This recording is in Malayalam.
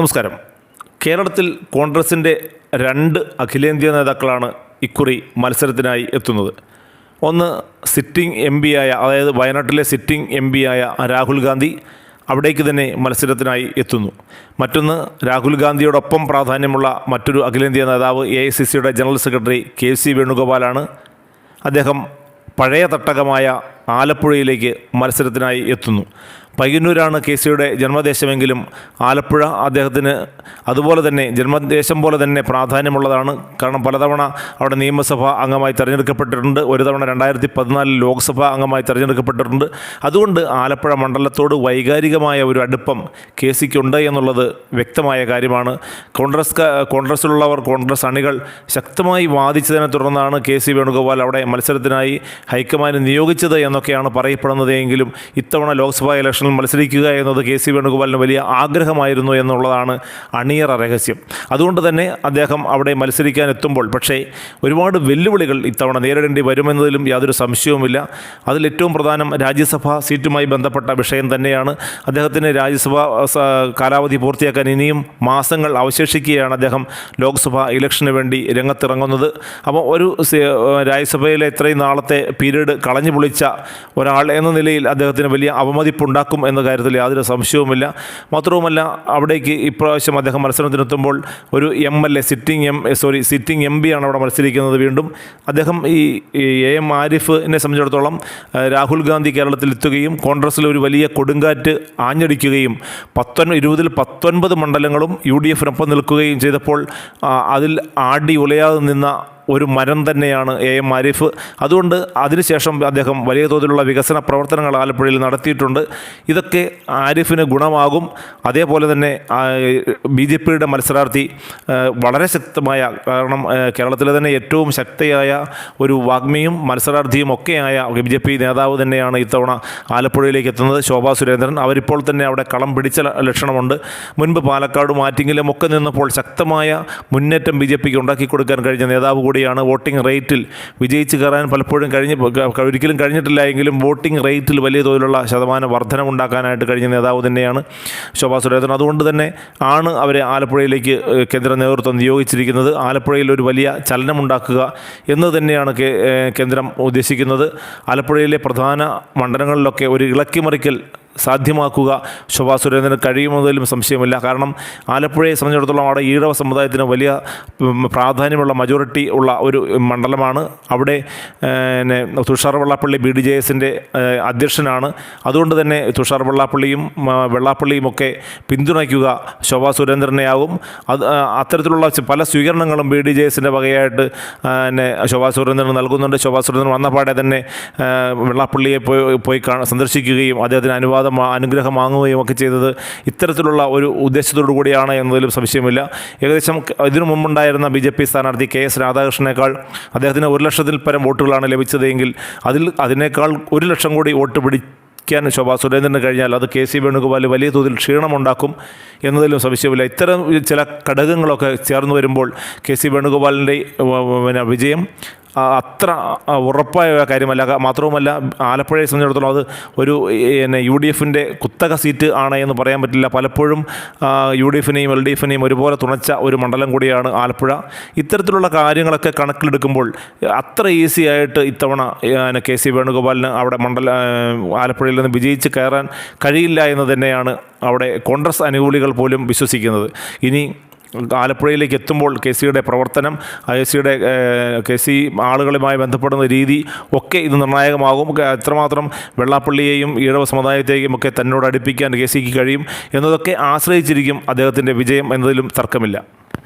നമസ്കാരം. കേരളത്തിൽ കോൺഗ്രസിന്റെ രണ്ട് അഖിലേന്ത്യാ നേതാക്കളാണ് ഇക്കുറി മത്സരത്തിനായി എത്തുന്നത്. ഒന്ന് സിറ്റിംഗ് എം ആയ അതായത് വയനാട്ടിലെ സിറ്റിംഗ് എം ആയ രാഹുൽ ഗാന്ധി അവിടേക്ക് തന്നെ മത്സരത്തിനായി എത്തുന്നു. മറ്റൊന്ന് രാഹുൽ ഗാന്ധിയോടൊപ്പം പ്രാധാന്യമുള്ള മറ്റൊരു അഖിലേന്ത്യാ നേതാവ് എ ഐ സി സിയുടെ ജനറൽ സെക്രട്ടറി കെ സി വേണുഗോപാലാണ്. അദ്ദേഹം പഴയ തട്ടകമായ ആലപ്പുഴയിലേക്ക് മത്സരത്തിനായി എത്തുന്നു. പയ്യന്നൂരാണ് കെ സിയുടെ ജന്മദേശമെങ്കിലും ആലപ്പുഴ അദ്ദേഹത്തിന് അതുപോലെ തന്നെ ജന്മദേശം പോലെ തന്നെ പ്രാധാന്യമുള്ളതാണ്. കാരണം പലതവണ അവിടെ നിയമസഭ അംഗമായി തിരഞ്ഞെടുക്കപ്പെട്ടിട്ടുണ്ട്. ഒരു തവണ രണ്ടായിരത്തി പതിനാലിൽ ലോക്സഭ അംഗമായി തിരഞ്ഞെടുക്കപ്പെട്ടിട്ടുണ്ട്. അതുകൊണ്ട് ആലപ്പുഴ മണ്ഡലത്തോട് വൈകാരികമായ ഒരു അടുപ്പം കെ സിക്കുണ്ട് എന്നുള്ളത് വ്യക്തമായ കാര്യമാണ്. കോൺഗ്രസ് കോൺഗ്രസ്സിലുള്ളവർ കോൺഗ്രസ് അണികൾ ശക്തമായി വാദിച്ചതിനെ തുടർന്നാണ് കെ സി വേണുഗോപാൽ അവിടെ മത്സരത്തിനായി ഹൈക്കമാൻഡ് നിയോഗിച്ചത് എന്നൊക്കെയാണ് പറയപ്പെടുന്നത് എങ്കിലും ഇത്തവണ ലോക്സഭാ ഇലക്ഷനിൽ മത്സരിക്കുക എന്നത് കെ സി വേണുഗോപാലിന് വലിയ ആഗ്രഹമായിരുന്നു എന്നുള്ളതാണ് അണിയറ രഹസ്യം. അതുകൊണ്ട് തന്നെ അദ്ദേഹം അവിടെ മത്സരിക്കാൻ എത്തുമ്പോൾ പക്ഷേ ഒരുപാട് വെല്ലുവിളികൾ ഇത്തവണ നേരിടേണ്ടി വരുമെന്നതിലും യാതൊരു സംശയവുമില്ല. അതിലേറ്റവും പ്രധാനം രാജ്യസഭാ സീറ്റുമായി ബന്ധപ്പെട്ട വിഷയം തന്നെയാണ്. അദ്ദേഹത്തിന് രാജ്യസഭ കാലാവധി പൂർത്തിയാക്കാൻ ഇനിയും മാസങ്ങൾ അവശേഷിക്കുകയാണ് അദ്ദേഹം ലോക്സഭ ഇലക്ഷന് വേണ്ടി രംഗത്തിറങ്ങുന്നത്. അപ്പോൾ ഒരു രാജ്യസഭയിലെ ഇത്രയും നാളത്തെ പീരീഡ് കളഞ്ഞു പൊളിച്ച ഒരാൾ എന്ന നിലയിൽ അദ്ദേഹത്തിന് വലിയ അവമതിപ്പുണ്ടാക്കും. എന്ന കാര്യത്തിൽ യാതൊരു സംശയവുമില്ല. മാത്രവുമല്ല അവിടേക്ക് ഇപ്രാവശ്യം അദ്ദേഹം മത്സരത്തിനെത്തുമ്പോൾ ഒരു M L A sitting M sorry sitting M ആണ് അവിടെ മത്സരിക്കുന്നത് വീണ്ടും. അദ്ദേഹം ഈ എ എം ആരിഫിനെ സംബന്ധിച്ചിടത്തോളം രാഹുൽ ഗാന്ധി കേരളത്തിൽ എത്തുകയും കോൺഗ്രസ്സിൽ ഒരു വലിയ കൊടുങ്കാറ്റ് ആഞ്ഞടിക്കുകയും പത്തൊൻപത് ഇരുപതിൽ പത്തൊൻപത് മണ്ഡലങ്ങളും യു ഡി എഫിനൊപ്പം നിൽക്കുകയും ചെയ്തപ്പോൾ അതിൽ ആടി ഉലയാതെ നിന്ന ഒരു മരം തന്നെയാണ് എ എം ആരിഫ്. അതുകൊണ്ട് അതിനുശേഷം അദ്ദേഹം വലിയ തോതിലുള്ള വികസന പ്രവർത്തനങ്ങൾ ആലപ്പുഴയിൽ നടത്തിയിട്ടുണ്ട്. ഇതൊക്കെ ആരിഫിന് ഗുണമാകും. അതേപോലെ തന്നെ ബി ജെ പിയുടെ മത്സരാർത്ഥി വളരെ ശക്തമായ കാരണം കേരളത്തിലെ തന്നെ ഏറ്റവും ശക്തിയായ ഒരു വാഗ്മിയും മത്സരാർത്ഥിയും ഒക്കെയായ ബി ജെ പി നേതാവ് തന്നെയാണ് ഇത്തവണ ആലപ്പുഴയിലേക്ക് എത്തുന്നത്. ശോഭാ സുരേന്ദ്രൻ. അവരിപ്പോൾ തന്നെ അവിടെ കളം പിടിച്ച ലക്ഷണമുണ്ട്. മുൻപ് പാലക്കാട് ആറ്റിങ്ങിലും ഒക്കെ നിന്നപ്പോൾ ശക്തമായ മുന്നേറ്റം ബി ജെ പിക്ക് ഉണ്ടാക്കി കൊടുക്കാൻ കഴിഞ്ഞ നേതാവ് കൂടിയാണ് വോട്ടിംഗ് റേറ്റിൽ വിജയിച്ച് കയറാൻ പലപ്പോഴും കഴിഞ്ഞ് ഒരിക്കലും കഴിഞ്ഞിട്ടില്ല എങ്കിലും വോട്ടിംഗ് റേറ്റിൽ വലിയ തോതിലുള്ള ശതമാന വർധനമുണ്ടാക്കാനായിട്ട് കഴിഞ്ഞ നേതാവ് തന്നെയാണ് ശോഭാ സുരേന്ദ്രൻ. അതുകൊണ്ട് തന്നെ ആണ് അവരെ ആലപ്പുഴയിലേക്ക് കേന്ദ്ര നേതൃത്വം നിയോഗിച്ചിരിക്കുന്നത്. ആലപ്പുഴയിൽ ഒരു വലിയ ചലനം ഉണ്ടാക്കുക എന്ന് തന്നെയാണ് കേന്ദ്രം ഉദ്ദേശിക്കുന്നത്. ആലപ്പുഴയിലെ പ്രധാന മണ്ഡലങ്ങളിലൊക്കെ ഒരു ഇളക്കിമറിക്കൽ സാധ്യമാക്കുക. ശോഭാ സുരേന്ദ്രന് കഴിയുമെന്നതിലും സംശയമില്ല. കാരണം ആലപ്പുഴയെ സംബന്ധിച്ചിടത്തോളം അവിടെ ഈഴവ സമുദായത്തിന് വലിയ പ്രാധാന്യമുള്ള മജോറിറ്റി ഉള്ള ഒരു മണ്ഡലമാണ്. അവിടെ പിന്നെ Tushar Vellappally B D J എസിന്റെ അധ്യക്ഷനാണ്. അതുകൊണ്ട് തന്നെ തുഷാർ വെള്ളാപ്പള്ളിയും വെള്ളാപ്പള്ളിയുമൊക്കെ പിന്തുണയ്ക്കുക ശോഭാ സുരേന്ദ്രനെയാകും. അത് അത്തരത്തിലുള്ള പല സ്വീകരണങ്ങളും ബി ഡി ജെ എസിന്റെ വകയായിട്ട് പിന്നെ ശോഭാ സുരേന്ദ്രന് നൽകുന്നുണ്ട്. ശോഭാ സുരേന്ദ്രൻ വന്നപാടെ തന്നെ ആ, വെള്ളാപ്പള്ളിയെ പോയി പോയി സന്ദർശിക്കുകയും അദ്ദേഹത്തിന് അനുവാദം വാ- അനുഗ്രഹം വാങ്ങുകയും ഒക്കെ ചെയ്തത് ഇത്തരത്തിലുള്ള ഒരു ഉദ്ദേശത്തോടു കൂടിയാണ് എന്നതിലും സംശയമില്ല. ഏകദേശം ഇതിനു മുമ്പുണ്ടായിരുന്ന ബി ജെ പി സ്ഥാനാർത്ഥി കെ എസ് രാധാകൃഷ്ണനേക്കാൾ അദ്ദേഹത്തിന് ഒരു ലക്ഷത്തിൽ പരം വോട്ടുകളാണ് ലഭിച്ചതെങ്കിൽ അതിൽ അതിനേക്കാൾ ഒരു ലക്ഷം കൂടി വോട്ട് പിടിക്കാൻ ശോഭാ സുരേന്ദ്രന് കഴിഞ്ഞാൽ അത് കെ സി വേണുഗോപാൽ വലിയ തോതിൽ ക്ഷീണമുണ്ടാക്കും എന്നതിലും സംശയമില്ല. ഇത്തരം ചില ഘടകങ്ങളൊക്കെ ചേർന്ന് വരുമ്പോൾ കെ സി വേണുഗോപാലിന്റെ പിന്നെ വിജയം അത്ര ഉറപ്പായ കാര്യമല്ല മാത്രവുമല്ല ആലപ്പുഴയെ സംബന്ധിച്ചിടത്തോളം അത് ഒരു പിന്നെ യു ഡി എഫിന്റെ കുത്തക സീറ്റ് ആണ് എന്ന് പറയാൻ പറ്റില്ല. പലപ്പോഴും യു ഡി എഫിനെയും എൽ ഡി എഫിനെയും ഒരുപോലെ തുണച്ച ഒരു മണ്ഡലം കൂടിയാണ് ആലപ്പുഴ. ഇത്തരത്തിലുള്ള കാര്യങ്ങളൊക്കെ കണക്കിലെടുക്കുമ്പോൾ അത്ര ഈസി ആയിട്ട് ഇത്തവണ കെ സി വേണുഗോപാലിന് അവിടെ മണ്ഡല ആലപ്പുഴയിൽ നിന്ന് വിജയിച്ച് കയറാൻ കഴിയില്ല എന്ന് തന്നെയാണ് അവിടെ കോൺഗ്രസ് അനുകൂലികൾ പോലും വിശ്വസിക്കുന്നത്. ഇനി ആലപ്പുഴയിലേക്ക് എത്തുമ്പോൾ കെ സിയുടെ പ്രവർത്തനം കെ സിയുടെ കെ സി ആളുകളുമായി ബന്ധപ്പെടുന്ന രീതി ഒക്കെ ഇത് നിർണായകമാകും. എത്രമാത്രം വെള്ളാപ്പള്ളിയെയും ഈഴവ സമുദായത്തെയും ഒക്കെ തന്നോട് അടുപ്പിക്കാൻ കെ സിക്ക് കഴിയും എന്നതൊക്കെ ആശ്രയിച്ചിരിക്കും അദ്ദേഹത്തിന്റെ വിജയം എന്നതിലും തർക്കമില്ല.